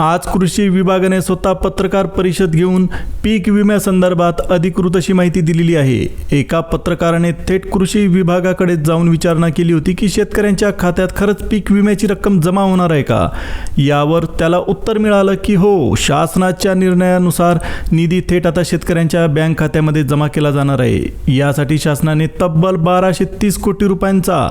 आज कृषी विभागाने स्वतः पत्रकार परिषद घेऊन पीक विम्यासंदर्भात अधिकृत अशी माहिती दिलेली आहे. एका पत्रकाराने थेट कृषी विभागाकडे जाऊन विचारणा केली होती की शेतकऱ्यांच्या खात्यात खरंच पीक विम्याची रक्कम जमा होणार आहे का? यावर त्याला उत्तर मिळालं की हो शासनाच्या निर्णयानुसार निधी थेट आता शेतकऱ्यांच्या बँक खात्यामध्ये जमा केला जाणार आहे. यासाठी शासनाने तब्बल बाराशे तीस कोटी रुपयांचा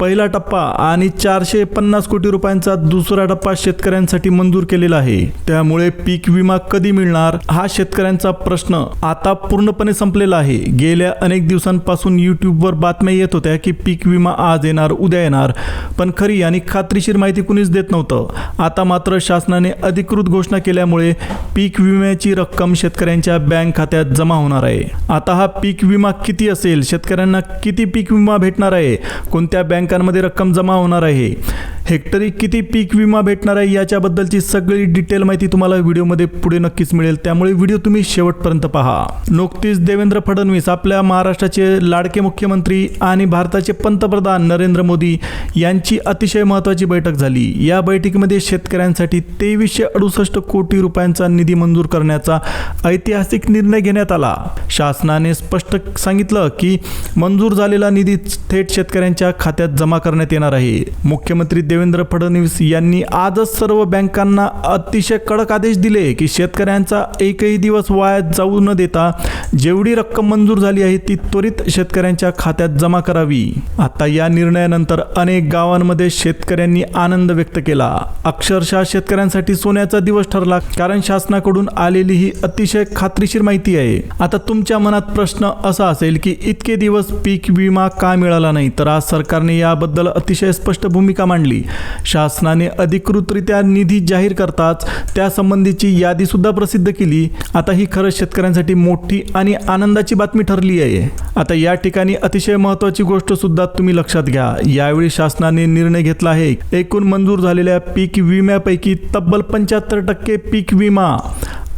पहिला टप्पा आणि चारशे पन्नास कोटी रुपयांचा दुसरा टप्पा शेतकऱ्यांसाठी मंजूर केलेला आहे. त्यामुळे पीक विमा कधी मिळणार हा शेतकऱ्यांचा प्रश्न आता पूर्णपणे संपलेला आहे. गेल्या अनेक दिवसांपासून युट्यूबवर बातम्या येत होत्या की पीक विमा आज येणार उद्या येणार. पण खरी आणि खात्रीशीर माहिती कुणीच देत नव्हतं. आता मात्र शासनाने अधिकृत घोषणा केल्यामुळे पीक विम्याची रक्कम शेतकऱ्यांच्या बँक खात्यात जमा होणार आहे. आता हा पीक विमा किती असेल? शेतकऱ्यांना किती पीक विमा भेटणार आहे? कोणत्या बँकांमध्ये रक्कम जमा होणार आहे? हेक्टरी किती पीक विमा भेटणार आहे याच्याबद्दलची सगळी डिटेल माहिती तुम्हाला व्हिडिओमध्ये पुढे नक्कीच मिळेल. त्यामुळे व्हिडिओ तुम्ही शेवटपर्यंत पहा. नुकतीच देवेंद्र फडणवीस आपल्या महाराष्ट्राचे लाडके मुख्यमंत्री आणि भारताचे पंतप्रधान नरेंद्र मोदी यांची अतिशय महत्त्वाची बैठक झाली. या बैठकीमध्ये शेतकऱ्यांसाठी तेवीसशे अडुसष्ट कोटी रुपयांचा निधी मंजूर करण्याचा ऐतिहासिक निर्णय घेण्यात आला. शासनाने स्पष्ट सांगितलं की मंजूर झालेला निधी थेट शेतकऱ्यांच्या खात्यात जमा करण्यात येणार आहे. मुख्यमंत्री देवेंद्र फडणवीस यांनी आजच सर्व बँकांना अतिशय कडक आदेश दिले की शेतकऱ्यांचा एकही दिवस वाया जाऊ न देता जेवढी रक्कम मंजूर झाली आहे ती त्वरित शेतकऱ्यांच्या खात्यात जमा करावी. आता या निर्णयानंतर अनेक गावांमध्ये शेतकऱ्यांनी आनंद व्यक्त केला. अक्षरशः शेतकऱ्यांसाठी सोन्याचा दिवस ठरला कारण शासनाकडून आलेली ही अतिशय खात्रीशीर माहिती आहे. आता तुमच्या मनात प्रश्न असा असेल की इतके दिवस पीक विमा का मिळाला नाही? तर आज सरकारने याबद्दल अतिशय स्पष्ट भूमिका मांडली. शासनाने अधिकृतरित्या निधी जाहीर करताच त्यासंबंधीची यादी सुद्धा प्रसिद्ध केली. आता ही खरंच शेतकऱ्यांसाठी मोठी आणि आनंदाची बातमी ठरली आहे. आता या ठिकाणी अतिशय महत्त्वाची गोष्ट सुद्धा तुम्ही लक्षात घ्या. यावेळी शासनाने निर्णय घेतला आहे. एकूण मंजूर झालेल्या पीक विम्यापैकी तब्बल पंच्याहत्तर टक्के पीक विमा.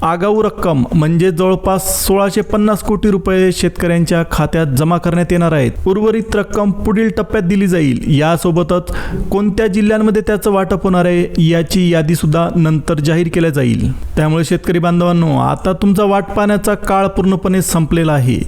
आगाऊ रक्कम म्हणजे जवळपास सोळाशे पन्नास कोटी रुपये शेतकऱ्यांच्या खात्यात जमा करण्यात येणार आहेत. उर्वरित रक्कम पुढील टप्प्यात दिली जाईल. यासोबतच कोणत्या जिल्ह्यांमध्ये त्याचं वाटप होणार आहे याची यादी सुद्धा नंतर जाहीर केल्या जाईल. त्यामुळे शेतकरी बांधवांनो आता तुमचा वाट पाहण्याचा काळ पूर्णपणे संपलेला आहे.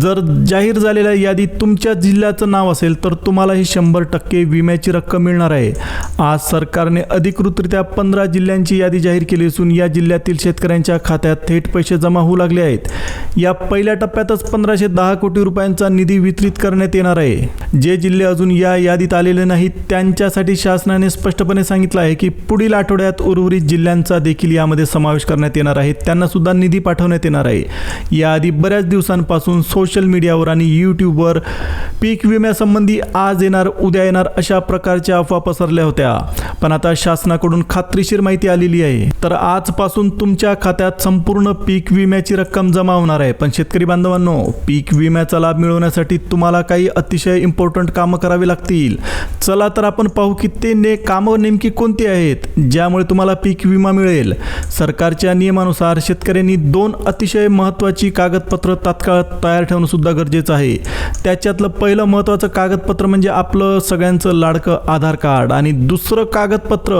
जर जाहीर झालेल्या यादीत तुमच्या जिल्ह्याचं नाव असेल तर तुम्हाला ही शंभर टक्के विम्याची रक्कम मिळणार आहे. आज सरकारने अधिकृतरित्या पंधरा जिल्ह्यांची यादी जाहीर केली असून या जिल्ह्यातील शेतकऱ्यांच्या खात्यात थेट पैसे जमा होऊ लागले आहेत. या पहिल्या टप्प्यातच पंधराशे दहा कोटी रुपयांचा निधी वितरित करण्यात येणार आहे. जे जिल्हे अजून या यादीत आलेले नाहीत त्यांच्यासाठी शासनाने स्पष्टपणे सांगितलं आहे की पुढील आठवड्यात उर्वरित जिल्ह्यांचा देखील यामध्ये समावेश करण्यात येणार आहे. त्यांना सुद्धा निधी पाठवण्यात येणार आहे. याआधी बऱ्याच दिवसांपासून सोशल मीडियावर आणि यूट्यूबवर पीक विम्यासंबंधी आज येणार उद्या येणार अशा प्रकारच्या अफवा पसरल्या होत्या. पण आता शासनाकडून खात्रीशीर माहिती आलेली आहे. तर आजपासून तुमच्या खात्यात संपूर्ण पीक विम्याची रक्कम जमा होणार आहे. पण शेतकरी बांधवांनो पीक विम्याचा लाभ मिळवण्यासाठी तुम्हाला काही अतिशय इम्पॉर्टंट कामं करावी लागतील. चला तर आपण पाहू की ते ने कामं नेमकी कोणती आहेत ज्यामुळे तुम्हाला पीक विमा मिळेल. सरकारच्या नियमानुसार शेतकऱ्यांनी दोन अतिशय महत्त्वाची कागदपत्र तात्काळ तयार ठेवणं सुद्धा गरजेचं आहे. त्याच्यातलं पहिलं महत्त्वाचं कागदपत्र म्हणजे आपलं सगळ्यांचं लाडकं आधार कार्ड आणि दुसरं कागदपत्र.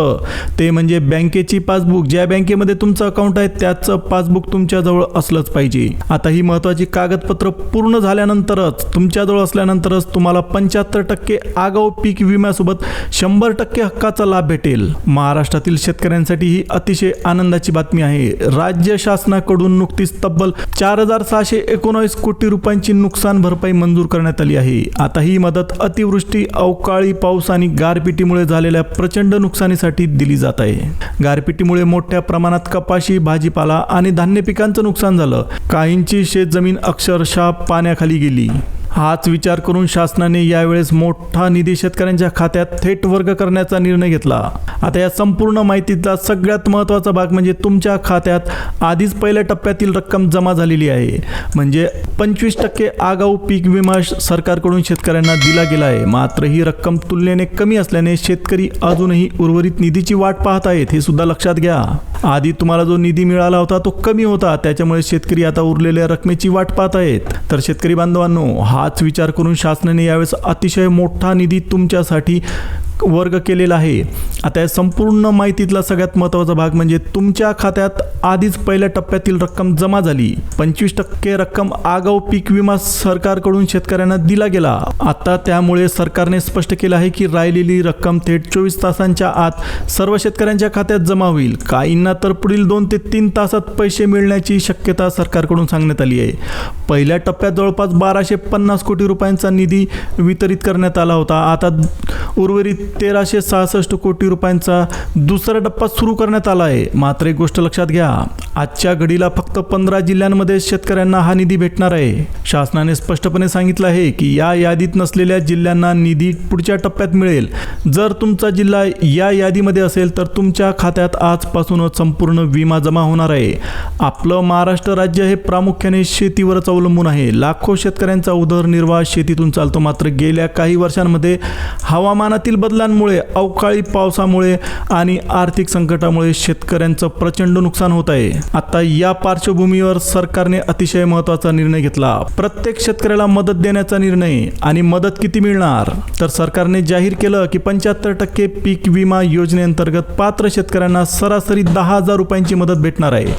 ते म्हणजे बँकेची पासबुक. ज्या बँकेमध्ये तुमचं अकाउंट आहे त्याचं पासबुक तुमच्याजवळ असलंच पाहिजे. आता ही महत्त्वाची कागदपत्र पूर्ण झाल्यानंतरच तुमच्याजवळ असल्यानंतरच तुम्हाला पंच्याहत्तर टक्के आगाऊ पीक विम्यासोबत शंभर टक्के हक्काचा लाभ भेटेल. महाराष्ट्रातील शेतकऱ्यांसाठी ही अतिशय आनंदाची बातमी आहे. राज्य शासनाकडून नुकतीच तब्बल चार हजार सहाशे एकोणावीस कोटी रुपयांची नुकसान भरपाई मंजूर करण्यात आली आहे. आता ही मदत अतिवृष्टी अवकाळी पाऊस आणि गारपिटीमुळे झालेल्या प्रचंड नुकसानीसाठी दिली जात आहे. गारपिटीमुळे मोठ्या प्रमाणात कपाशी भाजीपाला आणि धान्य पिकांचं नुकसान झालं. काहींची शेतजमीन अक्षरशः पाण्याखाली गेली. हाच विचार करून शासनाने यावेळेस मोठा निधी शेतकऱ्यांच्या खात्यात थेट वर्ग करण्याचा निर्णय घेतला. आता या संपूर्ण माहितीतला सगळ्यात महत्त्वाचा भाग म्हणजे तुमच्या खात्यात आधीच पहिल्या टप्प्यातील रक्कम जमा झालेली आहे. म्हणजे पंचवीस टक्के आगाऊ पीक विमा सरकारकडून शेतकऱ्यांना दिला गेला आहे. मात्र ही रक्कम तुलनेने कमी असल्याने शेतकरी अजूनही उर्वरित निधीची वाट पाहत आहेत हे सुद्धा लक्षात घ्या. आधी तुम्हाला जो निधी मिळाला होता तो कमी होता. त्याच्यामुळे शेतकरी आता उरलेल्या रकमेची वाट पाहत आहेत. तर शेतकरी बांधवांनो हा हाच विचार करून शासनाने यावेळेस अतिशय मोठा निधी तुमच्यासाठी वर्ग केलेला आहे. आता या संपूर्ण माहितीतला सगळ्यात महत्त्वाचा भाग म्हणजे तुमच्या खात्यात आधीच पहिल्या टप्प्यातील रक्कम जमा झाली. पंचवीस टक्के रक्कम आगाऊ पीक विमा सरकारकडून शेतकऱ्यांना दिला गेला. आता त्यामुळे सरकारने स्पष्ट केलं आहे की राहिलेली रक्कम थेट चोवीस तासांच्या आत सर्व शेतकऱ्यांच्या खात्यात जमा होईल. काहींना तर पुढील दोन ते तीन तासात पैसे मिळण्याची शक्यता सरकारकडून सांगण्यात आली आहे. पहिल्या टप्प्यात जवळपास बाराशे पन्नास कोटी रुपयांचा निधी वितरित करण्यात आला होता. आता उर्वरित तेराशे सहासष्ट कोटी रुपयांचा दुसरा टप्पा सुरू करण्यात आला आहे. मात्र एक गोष्ट लक्षात घ्या आजच्या घडीला फक्त पंधरा जिल्ह्यांमध्ये शेतकऱ्यांना हा निधी भेटणार आहे. शासनाने स्पष्टपणे सांगितलं आहे की या यादीत नसलेल्या जिल्ह्यांना निधी पुढच्या टप्प्यात मिळेल. जर तुमचा जिल्हा या यादीमध्ये असेल तर तुमच्या खात्यात आजपासूनच संपूर्ण विमा जमा होणार आहे. आपलं महाराष्ट्र राज्य हे प्रामुख्याने शेतीवरच अवलंबून आहे. लाखो शेतकऱ्यांचा उदरनिर्वाह शेतीतून चालतो. मात्र गेल्या काही वर्षांमध्ये हवामानातील बदल बदलांमुळे अवकाळी पावसामुळे आणि आर्थिक संकटामुळे शेतकऱ्यांचं प्रचंड नुकसान होत आहे. आता या पार्श्वभूमीवर सरकारने अतिशय महत्त्वाचा निर्णय घेतला. प्रत्येक शेतकऱ्याला मदत देण्याचा निर्णय आणि मदत किती मिळणार? तर सरकारने जाहीर केलं की पंच्याहत्तर टक्के पीक विमा योजनेअंतर्गत पात्र शेतकऱ्यांना सरासरी दहा हजार रुपयांची मदत भेटणार आहे.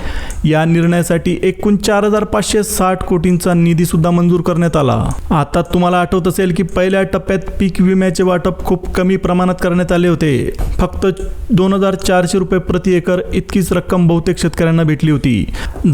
या निर्णयासाठी एकूण चार हजार पाचशे साठ कोटींचा निधी सुद्धा मंजूर करण्यात आला. आता तुम्हाला आठवत असेल की पहिल्या टप्प्यात पीक विम्याचे वाटप खूप कमी प्रमाणात करण्यात आले होते. फक्त दोन हजार चारशे रुपये प्रति एकर इतकीच रक्कम बहुतेक शेतकऱ्यांना भेटली होती.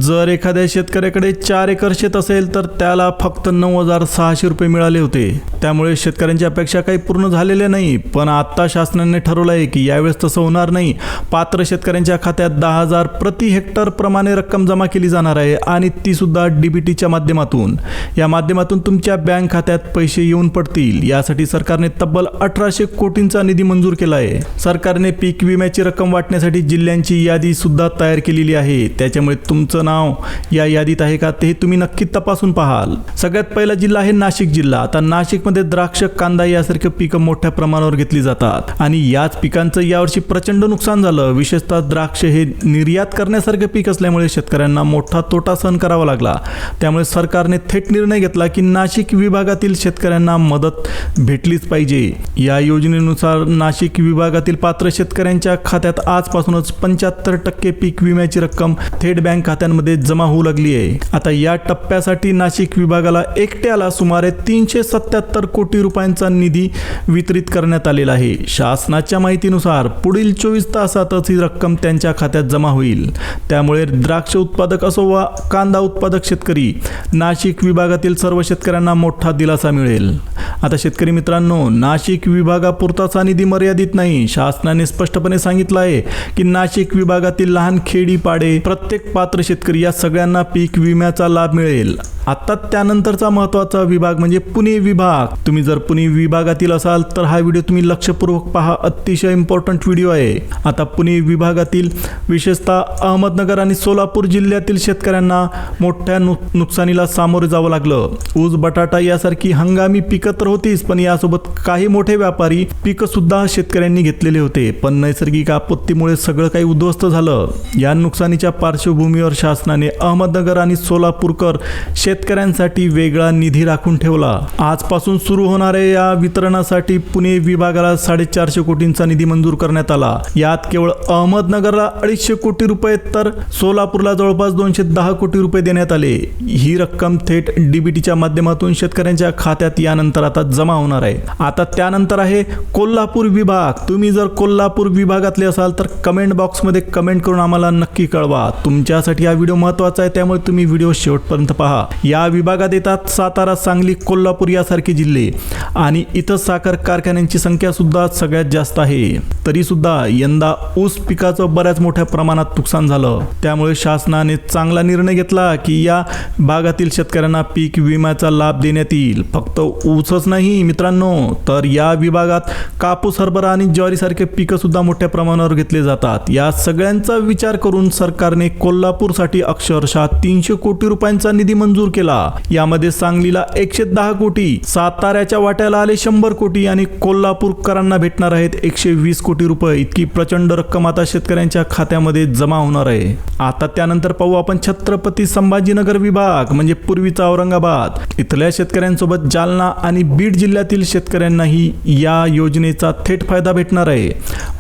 जर एखाद्या शेतकऱ्याकडे चार एकर शेत असेल तर त्याला फक्त नऊ हजार सहाशे रुपये मिळाले होते. त्यामुळे शेतकऱ्यांची अपेक्षा काही पूर्ण झालेल्या नाही पण आत्ता शासनाने ठरवलं आहे की यावेळेस तसं होणार नाही. पात्र शेतकऱ्यांच्या खात्यात दहा हजार प्रति हेक्टर प्रमाणे रक्कम जमा केली जाणार आहे आणि ती सुद्धा डीबीटीच्या माध्यमातून. या माध्यमातून तुमच्या बँक खात्यात पैसे येऊन पडतील. यासाठी सरकारने तब्बल अठराशे कोटी कोटींचा निधी मंजूर केला आहे सरकारने पीक विम्याची रक्कम वाटण्यासाठी जिल्ह्यांची यादी सुद्धा तयार केलेली आहे. त्याच्यामुळे तुमचं नाव या यादीत आहे का ते तुम्ही नक्की तपासून पाहाल. सगळ्यात पहिला जिल्हा आहे नाशिक जिल्हा. आता नाशिकमध्ये द्राक्ष कांदा यासारखे पिकं मोठ्या प्रमाणावर घेतली जातात. आणि याच पिकांचं यावर्षी प्रचंड नुकसान झालं. विशेषतः द्राक्ष हे निर्यात करण्यासारखे पीक असल्यामुळे शेतकऱ्यांना मोठा तोटा सहन करावा लागला. त्यामुळे सरकारने थेट निर्णय घेतला की नाशिक विभागातील शेतकऱ्यांना मदत भेटलीच पाहिजे. या योजनेनुसार नाशिक विभागातील पात्र शेतकऱ्यांच्या खात्यात आजपासूनच पंच्याहत्तर टक्के पीक विम्याची रक्कम थेट बँक खात्यांमध्ये जमा होऊ लागली आहे. आता या टप्प्यासाठी नाशिक विभागाला एकट्याला सुमारे तीनशे सत्याहत्तर कोटी रुपयांचा निधी वितरित करण्यात आलेला आहे. शासनाच्या माहितीनुसार पुढील चोवीस तासातच ही रक्कम त्यांच्या खात्यात जमा होईल. त्यामुळे द्राक्ष उत्पादक असो वा कांदा उत्पादक शेतकरी नाशिक विभागातील सर्व शेतकऱ्यांना मोठा दिलासा मिळेल. आता शेतकरी मित्रांनो नाशिक विभागापुरताच हा निधी मर्यादित नाही. शासनाने स्पष्टपणे सांगितलं आहे की नाशिक विभागातील लहान खेडी पाडे प्रत्येक पात्र शेतकरी या सगळ्यांना पीक विम्याचा लाभ मिळेल. आता त्यानंतरचा महत्त्वाचा विभाग म्हणजे पुणे विभाग. तुम्ही जर पुणे विभागातील असाल तर हा व्हिडिओ तुम्ही लक्षपूर्वक पहा. अतिशय इम्पॉर्टंट व्हिडिओ आहे. आता पुणे विभागातील विशेषतः अहमदनगर आणि सोलापूर जिल्ह्यातील शेतकऱ्यांना मोठ्या नु नुकसानीला सामोरे जावं लागलं. ऊस बटाटा यासारखी हंगामी पिकं तर होतीच पण यासोबत काही मोठे व्यापारी पिकंसुद्धा शेतकऱ्यांनी घेतलेले होते. पण नैसर्गिक आपत्तीमुळे सगळं काही उद्ध्वस्त झालं. या नुकसानीच्या पार्श्वभूमीवर शासनाने अहमदनगर आणि सोलापूरकर शेत शेतकऱ्यांसाठी वेगळा निधी राखून ठेवला. आजपासून सुरू होणाऱ्या या वितरणासाठी पुणे विभागाला साडेचारशे कोटींचा निधी मंजूर करण्यात आला. यात केवळ अहमदनगरला अडीचशे कोटी रुपये तर सोलापूरला जवळपास दोनशे दहा कोटी रुपये देण्यात आले. ही रक्कम थेट डीबीटीच्या माध्यमातून शेतकऱ्यांच्या खात्यात यानंतर आता जमा होणार आहे. आता त्यानंतर आहे कोल्हापूर विभाग. तुम्ही जर कोल्हापूर विभागातले असाल तर कमेंट बॉक्समध्ये कमेंट करून आम्हाला नक्की कळवा. तुमच्यासाठी हा व्हिडिओ महत्त्वाचा आहे त्यामुळे तुम्ही व्हिडिओ शेवटपर्यंत पहा. या विभागात येतात सातारा सांगली कोल्हापूर यासारखे जिल्हे. आणि इथं साखर कारखान्यांची संख्या सुद्धा सगळ्यात जास्त आहे. तरी सुद्धा यंदा ऊस पिकाचं बऱ्याच मोठ्या प्रमाणात नुकसान झालं. त्यामुळे शासनाने चांगला निर्णय घेतला की या भागातील शेतकऱ्यांना पीक विम्याचा लाभ देण्यात येईल. फक्त ऊसच नाही मित्रांनो तर या विभागात कापूस हरभरा आणि ज्वारीसारखे पिकं सुद्धा मोठ्या प्रमाणावर घेतले जातात. या सगळ्यांचा विचार करून सरकारने कोल्हापूरसाठी अक्षरशः तीनशे कोटी रुपयांचा निधी मंजूर केला. यामध्ये सांगलीला एकशे दहा कोटी साताऱ्याच्या वाट्याला आले शंभर कोटी आणि कोल्हापूरकरांना भेटणार आहेत एकशे वीस कोटी रुपये. इतकी प्रचंड रक्कम आता शेतकऱ्यांच्या खात्यामध्ये जमा होणार आहे. आता त्यानंतर पाहू आपण छत्रपती संभाजीनगर विभाग म्हणजे पूर्वीचा औरंगाबाद. इथल्या शेतकऱ्यांसोबत जालना आणि बीड जिल्ह्यातील शेतकऱ्यांनाही या योजनेचा थेट फायदा भेटणार आहे.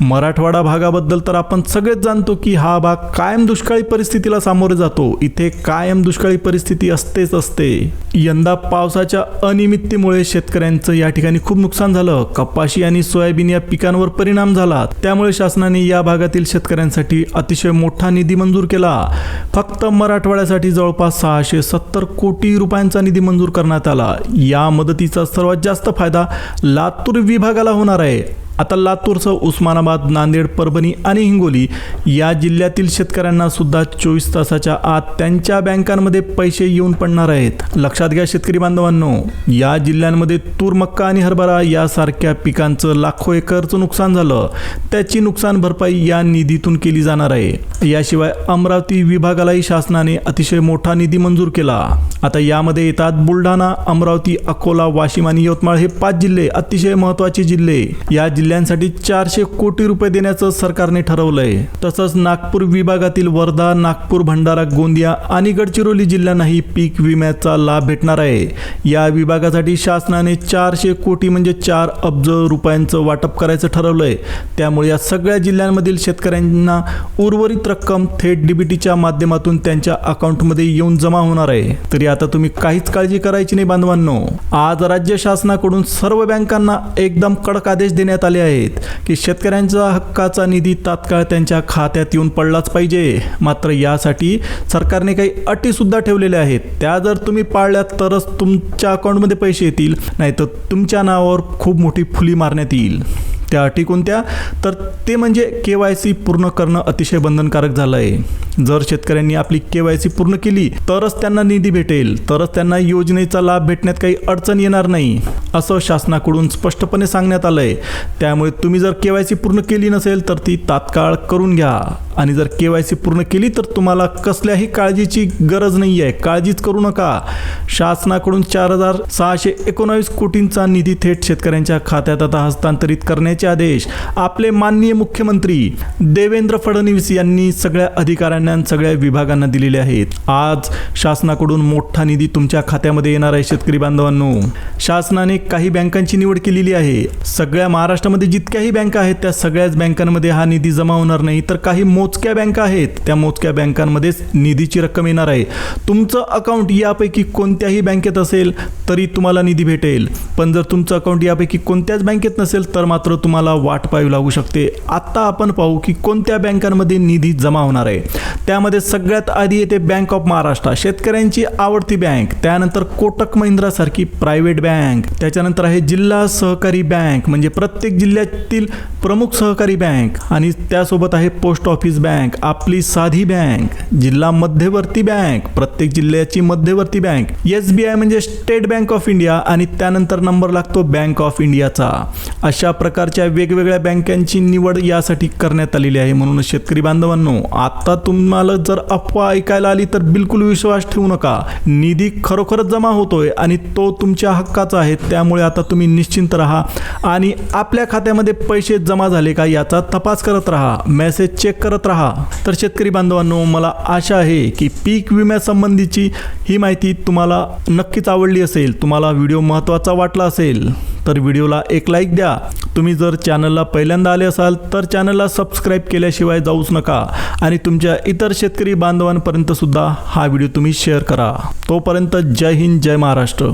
मराठवाडा भागाबद्दल तर आपण सगळेच जाणतो की हा भाग कायम दुष्काळी परिस्थितीला सामोरे जातो. इथे कायम दुष्काळी परिस्थिती असते. असतेच असते. यंदा पावसाच्या अनियमिततेमुळे शेतकऱ्यांचं या ठिकाणी खूप नुकसान झालं. कपाशी आणि सोयाबीन या पिकांवर परिणाम झाला. त्यामुळे शासनाने या भागातील शेतकऱ्यांसाठी अतिशय मोठा निधी मंजूर केला. फक्त मराठवाड्यासाठी जवळपास सहाशे सत्तर कोटी रुपयांचा निधी मंजूर करण्यात आला. या मदतीचा सर्वात जास्त फायदा लातूर विभागाला होणार आहे. आता लातूरसह उस्मानाबाद नांदेड परभणी आणि हिंगोली या जिल्ह्यातील शेतकऱ्यांना सुद्धा चोवीस तासाच्या आत त्यांच्या बँकांमध्ये पैसे येऊन पडणार आहेत. लक्षात घ्या शेतकरी बांधवांनो या जिल्ह्यांमध्ये तूर मक्का आणि हरभरा यासारख्या पिकांचं लाखो एकरचं नुकसान झालं. त्याची नुकसान भरपाई या निधीतून केली जाणार आहे. याशिवाय अमरावती विभागालाही शासनाने अतिशय मोठा निधी मंजूर केला. आता यामध्ये येतात बुलढाणा अमरावती अकोला वाशिम आणि यवतमाळ हे पाच जिल्हे अतिशय महत्त्वाचे जिल्हे. या जिल्ह्यांसाठी चारशे कोटी रुपये देण्याचं सरकारने ठरवलंय. तसंच नागपूर विभागातील वर्धा नागपूर भंडारा गोंदिया आणि गडचिरोली जिल्ह्यांनाही पीक विम्याचा लाभ भेटणार आहे. या विभागासाठी शासनाने चारशे कोटी म्हणजे चार अब्ज रुपयांचं वाटप करायचं ठरवलंय. त्यामुळे या सगळ्या जिल्ह्यांमधील शेतकऱ्यांना उर्वरित रक्कम थेट डीबीटीच्या माध्यमातून त्यांच्या अकाउंटमध्ये येऊन जमा होणार आहे. तरी आता तुम्ही काहीच काळजी करायची नाही बांधवांनो. आज राज्य शासनाकडून सर्व बँकांना एकदम कडक आदेश देण्यात आले आहेत की शेतकऱ्यांचा हक्काचा निधी तात्काळ त्यांच्या खात्यात येऊन पडलाच पाहिजे. मात्र यासाठी सरकारने काही अटीसुद्धा ठेवलेल्या आहेत. त्या जर तुम्ही पाळल्या तरच तुमच्या अकाउंटमध्ये पैसे येतील नाहीतर तुमच्या नावावर खूप मोठी फुली मारण्यात येईल. त्या अटी कोणत्या तर ते म्हणजे के वाय सी पूर्ण करणं अतिशय बंधनकारक झालं आहे जर शेतकऱ्यांनी आपली के वाय सी पूर्ण केली तरच त्यांना निधी भेटेल तरच त्यांना योजनेचा लाभ भेटण्यात काही अडचण येणार नाही असं शासनाकडून स्पष्टपणे सांगण्यात आलं आहे त्यामुळे तुम्ही जर के वाय सी पूर्ण केली नसेल तर ती तात्काळ करून घ्या. आणि जर के वाय सी पूर्ण केली तर तुम्हाला कसल्याही काळजीची गरज नाही आहे काळजीच करू नका. शासनाकडून चार हजार सहाशे एकोणावीस कोटींचा निधी थेट शेतकऱ्यांच्या खात्यात आता हस्तांतरित करण्याचे आदेश आपले माननीय मुख्यमंत्री देवेंद्र फडणवीस यांनी सगळ्या अधिकाऱ्यांना सगळ्या विभागांना दिलेले आहेत. आज शासनाकडून मोठा निधी तुमच्या खात्यामध्ये येणार आहे शेतकरी बांधवांनो. शासनाने काही बँकांची निवड केलेली आहे. सगळ्या महाराष्ट्रामध्ये जितक्याही बँका आहेत त्या सगळ्याच बँकांमध्ये हा निधी जमा होणार नाही. तर काही मोजक्या बँका आहेत. त्या मोजक्या बँकांमध्येच निधीची रक्कम येणार आहे. तुमचं अकाउंट यापैकी कोणत्याही बँकेत असेल तरी तुम्हाला निधी भेटेल. पण जर तुमचं अकाउंट यापैकी कोणत्याच बँकेत नसेल तर मात्र तुम्हाला वाट पाहावी लागू शकते. आत्ता आपण पाहू की कोणत्या बँकांमध्ये निधी जमा होणार आहे. त्यामध्ये सगळ्यात आधी येते बँक ऑफ महाराष्ट्र शेतकऱ्यांची आवडती बँक. त्यानंतर कोटक महिंद्रासारखी प्रायव्हेट बँक. त्याच्यानंतर आहे जिल्हा सहकारी बँक म्हणजे प्रत्येक जिल्ह्यातील प्रमुख सहकारी बँक. आणि त्यासोबत आहे पोस्ट ऑफिस बँक आपली साधी बँक जिल्हा मध्यवर्ती बँक प्रत्येक जिल्ह्याची मध्यवर्ती बँक एस बी आय म्हणजे स्टेट बँक ऑफ इंडिया आणि त्यानंतर नंबर लागतो बँक ऑफ इंडियाचा. अशा प्रकारच्या वेगवेगळ्या बँकांची निवड यासाठी करण्यात आलेली आहे म्हणून शेतकरी बांधवांनो आता तुम्हाला जर अफवा ऐकायला आली तर बिलकुल विश्वास ठेवू नका. निधी खरोखरच जमा होतोय आणि तो तुमच्या हक्काचा आहे त्यामुळे आता तुम्ही निश्चिंत राहा आणि आपल्या खात्यामध्ये पैसे जमा झाले का याचा तपास करत राहा. मेसेज चेक करत राहा. तर शेतकरी बांधवांनो मला आशा आहे की पीक विम्यासंबंधीची ही माहिती तुम्हाला नक्कीच आवडली असेल तुम्हाला व्हिडिओ महत्त्वाचा वाटला असेल तर व्हिडिओला एक लाईक द्या. तुम्ही जर चॅनलला पहिल्यांदा आले असाल तर चॅनलला सबस्क्राईब केल्याशिवाय जाऊच नका आणि तुमच्या इतर शेतकरी बांधवांपर्यंतसुद्धा हा व्हिडिओ तुम्ही शेअर करा. तोपर्यंत जय हिंद जय महाराष्ट्र.